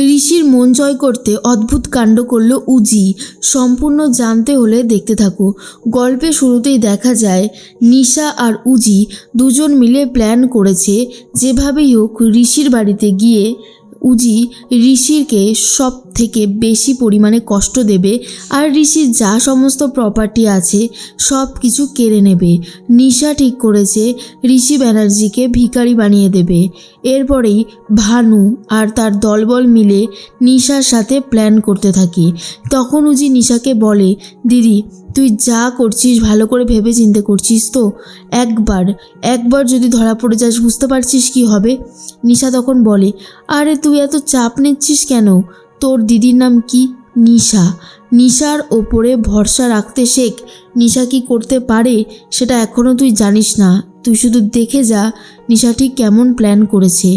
ঋষির মন জয় করতে অদ্ভুত কাণ্ড করল উজি। সম্পূর্ণ জানতে হলে দেখতে থাকো। গল্পে শুরুতেই দেখা যায়, নিশা আর উজি দুজন মিলে প্ল্যান করেছে, যেভাবেই হোক ঋষির বাড়িতে গিয়ে উজি ঋষিরকে সব থেকে বেশি পরিমাণে কষ্ট দেবে আর ঋষির যা সমস্ত প্রপার্টি আছে সব কিছু কেড়ে নেবে। নিশা ঠিক করেছে, ঋষি ব্যানার্জিকে ভিখারি বানিয়ে দেবে। এরপরেই ভানু আর তার দলবল মিলে নিশার সাথে প্ল্যান করতে থাকে। তখন উজি নিশাকে বলে, দিদি তুই যা করছিস, ভালো করে ভেবে চিন্তে করছিস তো? একবার একবার যদি ধরা পড়ে যাস, বুঝতে পারছিস কি হবে? নিশা তখন বলে, আরে তুই এত চাপ নিচ্ছিস কেন? তোর দিদির নাম কি? নিশা। নিশার ওপরে ভরসা রাখতে শেখ। নিশা কি করতে পারে, সেটা এখনও তুই জানিস না। তুই শুধু দেখে যা, নিশা ঠিক কেমন প্ল্যান করেছে।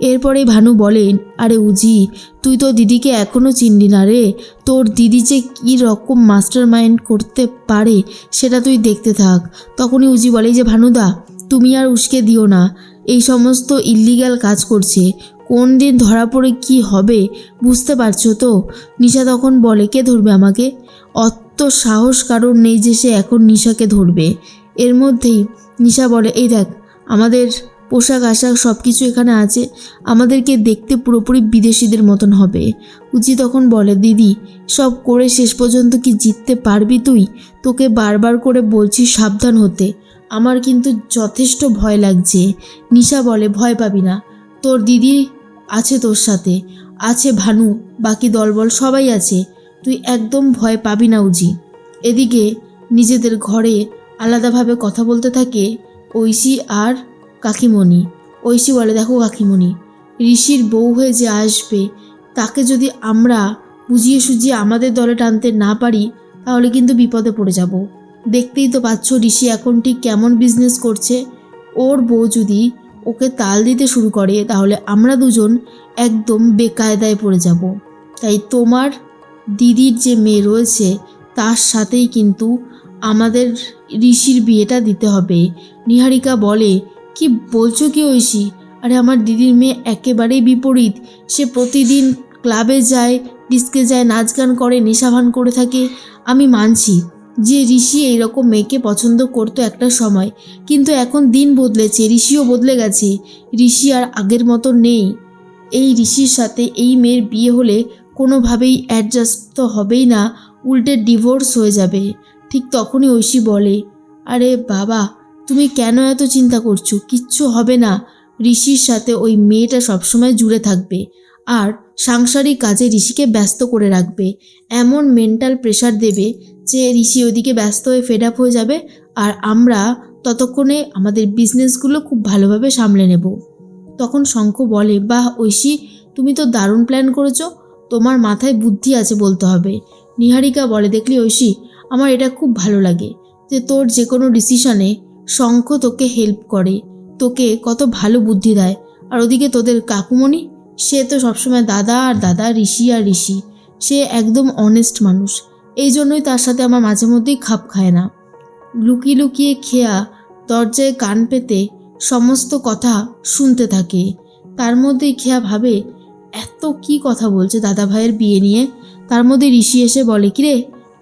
এরপরে ভানু বলেন আরে উজি, তুই তো দিদিকে এখনও চিনলি না রে। তোর দিদি যে কী রকম মাস্টার মাইন্ড করতে পারে, সেটা তুই দেখতে থাক। তখনই উজি বলে যে ভানুদা, তুমি আর উস্কে দিও না। এই সমস্ত ইল্লিগ্যাল কাজ করছে। কোন দিন ধরা পড়ে কি হবে, বুঝতে পারছ তো? নিশা তখন বলে, কে ধরবে আমাকে? অত সাহস কারোর নেই যে সে এখন নিশাকে ধরবে। এর মধ্যেই নিশা বলে, এই দেখ, আমাদের পোশাক আশাক সব কিছু এখানে আছে, আমাদেরকে দেখতে পুরোপুরি বিদেশিদের মতন হবে। উজি তখন বলে, দিদি, সব করে শেষ পর্যন্ত কি জিততে পারবি তুই? তোকে বারবার করে বলছি সাবধান হতে। আমার কিন্তু যথেষ্ট ভয় লাগছে। নিশা বলে, ভয় পাবি না। তোর দিদি আছে তোর সাথে। আছে ভানু, বাকি দলবল সবাই আছে। তুই একদম ভয় পাবি না, উজি। এদিকে নিজেদের ঘরে আলাদাভাবে কথা বলতে থাকে ঐশী আর কাকিমণি। ঐশী বলে, দেখো কাকিমণি, ঋষির বউ হয়ে যে আসবে, তাকে যদি আমরা বুঝিয়ে সুঝিয়ে আমাদের দলে টানতে না পারি, তাহলে কিন্তু বিপদে পড়ে যাব। দেখতেই তো পাচ্ছ ঋষি এখন ঠিক কেমন বিজনেস করছে। ওর বউ যদি ওকে তাল দিতে শুরু করে, তাহলে আমরা দুজন একদম বেকায়দায় পড়ে যাব। তাই তোমার দিদির যে মেয়ে রয়েছে, তার সাথেই কিন্তু আমাদের ঋষির বিয়েটা দিতে হবে। নিহারিকা বলে, কি বলছো কি ঐশী? আরে আমার দিদির মেয়ে একেবারেই বিপরীত। সে প্রতিদিন ক্লাবে যায়, ডিস্কে যায়, নাচ গান করে নেশাভান করে থাকে। আমি মানছি যে ঋষি এইরকম মেয়েকে পছন্দ করতো একটা সময়, কিন্তু এখন দিন বদলেছে, ঋষিও বদলে গেছে। ঋষি আর আগের মতো নেই। এই ঋষির সাথে এই মেয়ের বিয়ে হলে কোনোভাবেই অ্যাডজাস্ট তো হবেই না, উল্টে ডিভোর্স হয়ে যাবে। ঠিক তখনই ঐশী বলে, আরে বাবা, তুমি কেন এত চিন্তা করছ? কিচ্ছু হবে না। ঋষির সাথে ওই মেয়েটা সবসময় জুড়ে থাকবে। আর সাংসারিক কাজে ঋষিকে ব্যস্ত করে রাখবে। এমন মেন্টাল প্রেশার দেবে যে ঋষি ওদিকে ব্যস্ত হয়ে ফেড আপ হয়ে যাবে। আর আমরা ততক্ষণে আমাদের বিজনেসগুলো খুব ভালোভাবে সামলে নেব। তখন শঙ্খ বলে, বাহ, ঐশী, তুমি তো দারুণ প্ল্যান করেছ। তোমার মাথায় বুদ্ধি আছে বলতে হবে। নিহারিকা বলে, দেখলি ঐশী আমার এটা খুব ভালো লাগে যে তোর যে কোনো ডিসিশনে শঙ্খ তোকে হেল্প করে, তোকে কত ভালো বুদ্ধি দেয়। আর ওদিকে তোদের কাকুমণি, সে তো সবসময় দাদা আর দাদা, ঋষি আর ঋষি। সে একদম অনেস্ট মানুষ। এই জন্যই তার সাথে আমার মাঝে মধ্যেই খাপ খায় না। লুকিয়ে লুকিয়ে খেয়া দরজায় কান পেতে সমস্ত কথা শুনতে থাকে। তার মধ্যেই খেয়া ভাবে, এত কি কথা বলছে দাদা ভাইয়ের বিয়ে নিয়ে? তার মধ্যে ঋষি এসে বলে, কিরে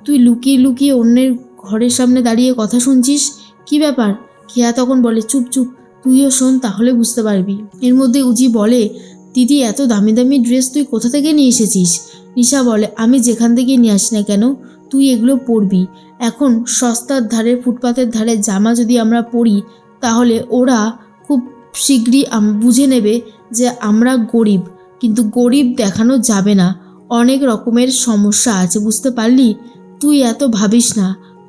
তুই লুকিয়ে লুকিয়ে অন্যের ঘরের সামনে দাঁড়িয়ে কথা শুনছিস? কি ব্যাপার? খেয়া তখন বলে, চুপ চুপ, তুইও শোন, তাহলে বুঝতে পারবি। এর মধ্যে উজি বলে, দিদি, এত দামি দামি ড্রেস তুই কোথা থেকে নিয়ে এসেছিস? নিশা বলে, আমি যেখান থেকে নিয়ে আসি না কেন, তুই এগুলো পরবি। এখন সস্তার ধারে, ফুটপাতের ধারে জামা যদি আমরা পরি, তাহলে ওরা খুব শীঘ্রই বুঝে নেবে যে আমরা গরিব। কিন্তু গরিব দেখানো যাবে না। অনেক রকমের সমস্যা আছে, বুঝতে পারলি? তুই এত ভাবিস না,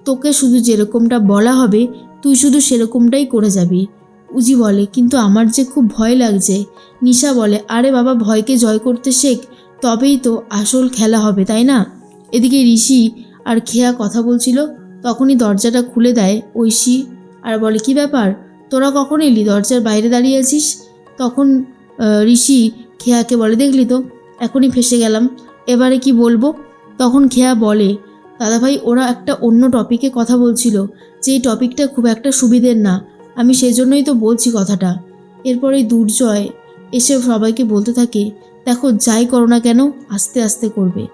তোকে শুধু যেরকমটা বলা হবে, তুই শুধু সেরকমটাই করে যাবি। উজি বলে, কিন্তু আমার যে খুব ভয় লাগছে। নিশা বলে, আরে বাবা, ভয়কে জয় করতে শেখ, তবেই তো আসল খেলা হবে, তাই না? এদিকে ঋষি আর খেয়া কথা বলছিল, তখনই দরজাটা খুলে দেয় ঐশী আর বলে, কি ব্যাপার? তোরা কখন এলি? দরজার বাইরে দাঁড়িয়ে আছিস? তখন ঋষি খেয়াকে বলে, দেখলি তো, এখনই ফেসে গেলাম, এবারে কি বলব? তখন খেয়া বলে দাদাভাই, ওরা একটা অন্য টপিকে কথা বলছিল, যে এই টপিকটা খুব একটা সুবিধের না। আমি সেই জন্যই তো বলছি কথাটা। এরপরে দুর্জয় এসে সবাইকে বলতে থাকে, দেখো, যাই করো না কেন, আস্তে আস্তে করবে।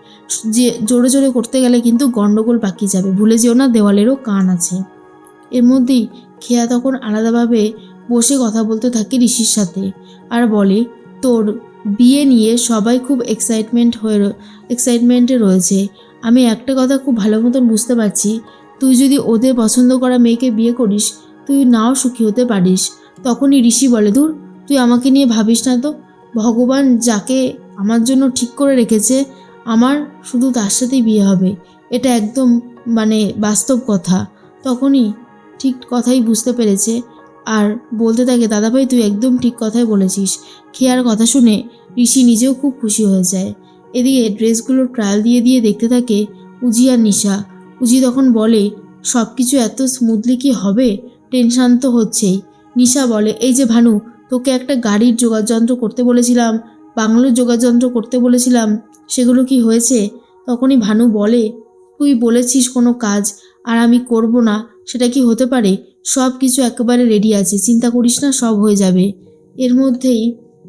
যে, জোরে জোরে করতে গেলে কিন্তু গন্ডগোল পাকিয়ে যাবে। ভুলে যেও না, দেওয়ালেরও কান আছে। এর মধ্যেই খেয়া তখন আলাদাভাবে বসে কথা বলতে থাকে ঋষির সাথে আর বলে, তোর বিয়ে নিয়ে সবাই খুব এক্সাইটমেন্ট হয়ে এক্সাইটমেন্টে রয়েছে। আমি একটা কথা খুব ভালো মতন বুঝতে পারছি। তুই যদি ওদের পছন্দ করা মেয়েকে বিয়ে করিস, তুই নাও সুখী হতে পারিস। তখনই ঋষি বলে দূর তুই আমাকে নিয়ে ভাবিস না তো। ভগবান যাকে আমার জন্য ঠিক করে রেখেছে, আমার শুধু তার সাথেই বিয়ে হবে। এটা একদম মানে বাস্তব কথা। তখনই ঠিক কথাই বুঝতে পেরেছে। আর বলতে থাকে, দাদাভাই, তুই একদম ঠিক কথাই বলেছিস। খেয়ার কথা শুনে ঋষি নিজেও খুব খুশি হয়ে যায়। এদিকে ড্রেসগুলো ট্রায়াল দিয়ে দিয়ে দেখতে থাকে উজি আর নিশা। উজি তখন বলে সব কিছু এত স্মুথলি কি হবে? টেনশান তো হচ্ছেই। নিশা বলে, এই যে ভানু, তোকে একটা গাড়ির যোগাযন্ত্র করতে বলেছিলাম, বাংলোর যোগাযন্ত্র করতে বলেছিলাম, সেগুলো কি হয়েছে? তখনই ভানু বলে, তুই বলেছিস কোনো কাজ, আর আমি করব না, সেটা কি হতে পারে? সব কিছু একেবারে রেডি আছে, চিন্তা করিস না, সব হয়ে যাবে। এর মধ্যেই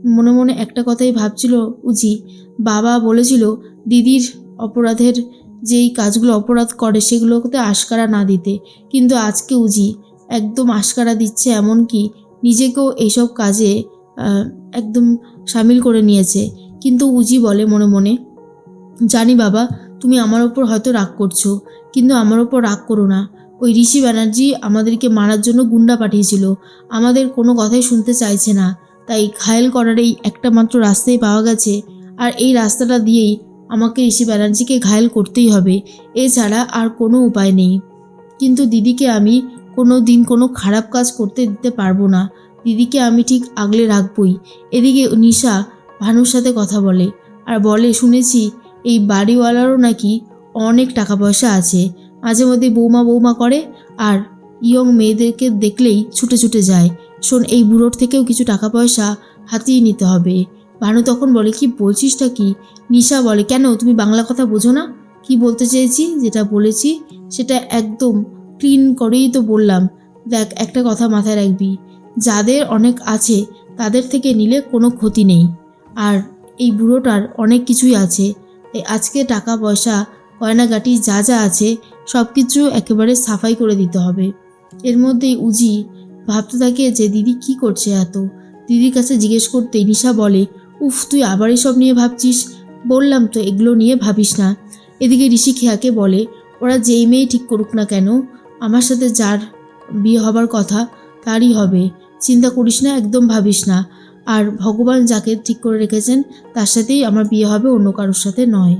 মনে মনে একটা কথাই ভাবছিল উজি। বাবা বলেছিল, দিদির অপরাধের যেই কাজগুলো অপরাধ করে সেগুলোতে আশকারা না দিতে। কিন্তু আজকে উজি একদম আশকারা দিচ্ছে এমন কি নিজেকেও এইসব কাজে একদম সামিল করে নিয়েছে। কিন্তু উজি বলে মনে মনে, জানি বাবা, তুমি আমার ওপর হয়তো রাগ করছ, কিন্তু আমার ওপর রাগ করো না। ওই ঋষি ব্যানার্জি আমাদেরকে মারার জন্য গুন্ডা পাঠিয়েছিল। আমাদের কোনো কথাই শুনতে চাইছে না। তাই ঘায়েল করার এই একটা মাত্র রাস্তাই পাওয়া গেছে। আর এই রাস্তাটা দিয়েই আমাকে ঋষি ব্যানার্জিকে ঘায়েল করতেই হবে, এছাড়া আর কোনো উপায় নেই। কিন্তু দিদিকে আমি কোনো দিন কোনো খারাপ কাজ করতে দিতে পারব না। দিদিকে আমি ঠিক আগলে রাখবই। এদিকে নিশা ভানুর সাথে কথা বলে, আর বলে, শুনেছি এই বাড়িওয়ালারও নাকি অনেক টাকা পয়সা আছে। মাঝে মধ্যে বৌমা বৌমা করে, আর ইয়ং মেয়েদেরকে দেখলেই ছুটে ছুটে যায়। শোন, এই বুড়োর থেকেও কিছু টাকা পয়সা হাতিয়ে নিতে হবে। ভানু তখন বলে, কি বলছিসটা কি? নিশা বলে, কেন? তুমি বাংলা কথা বোঝো না? কি বলতে চেয়েছি? যেটা বলেছি, সেটা একদম ক্লিন করেই তো বললাম। দেখ, একটা কথা মাথায় রাখবি, যাদের অনেক আছে, তাদের থেকে নিলে কোনো ক্ষতি নেই। আর এই বুড়োটার অনেক কিছুই আছে। তাই আজকে টাকা পয়সা, গয়নাগাটি যা যা আছে সব কিছু একেবারে সাফাই করে দিতে হবে। এর মধ্যেই উজি ভাবতে থাকে যে দিদি কি করছে এত? দিদির কাছে জিজ্ঞেস করতে নিশা বলে, উফ, তুই আবার এসব নিয়ে ভাবছিস? বললাম তো, এগুলো নিয়ে ভাবিস না। এদিকে ঋষি খেয়াকে বলে, ওরা যেই মেয়ে ঠিক করুক না কেন? আমার সাথে যার বিয়ে হবার কথা, তারই হবে। চিন্তা করিস না, একদম ভাবিস না। আর ভগবান যাকে ঠিক করে রেখেছেন, তার সাথেই আমার বিয়ে হবে, অন্য কারোর সাথে নয়।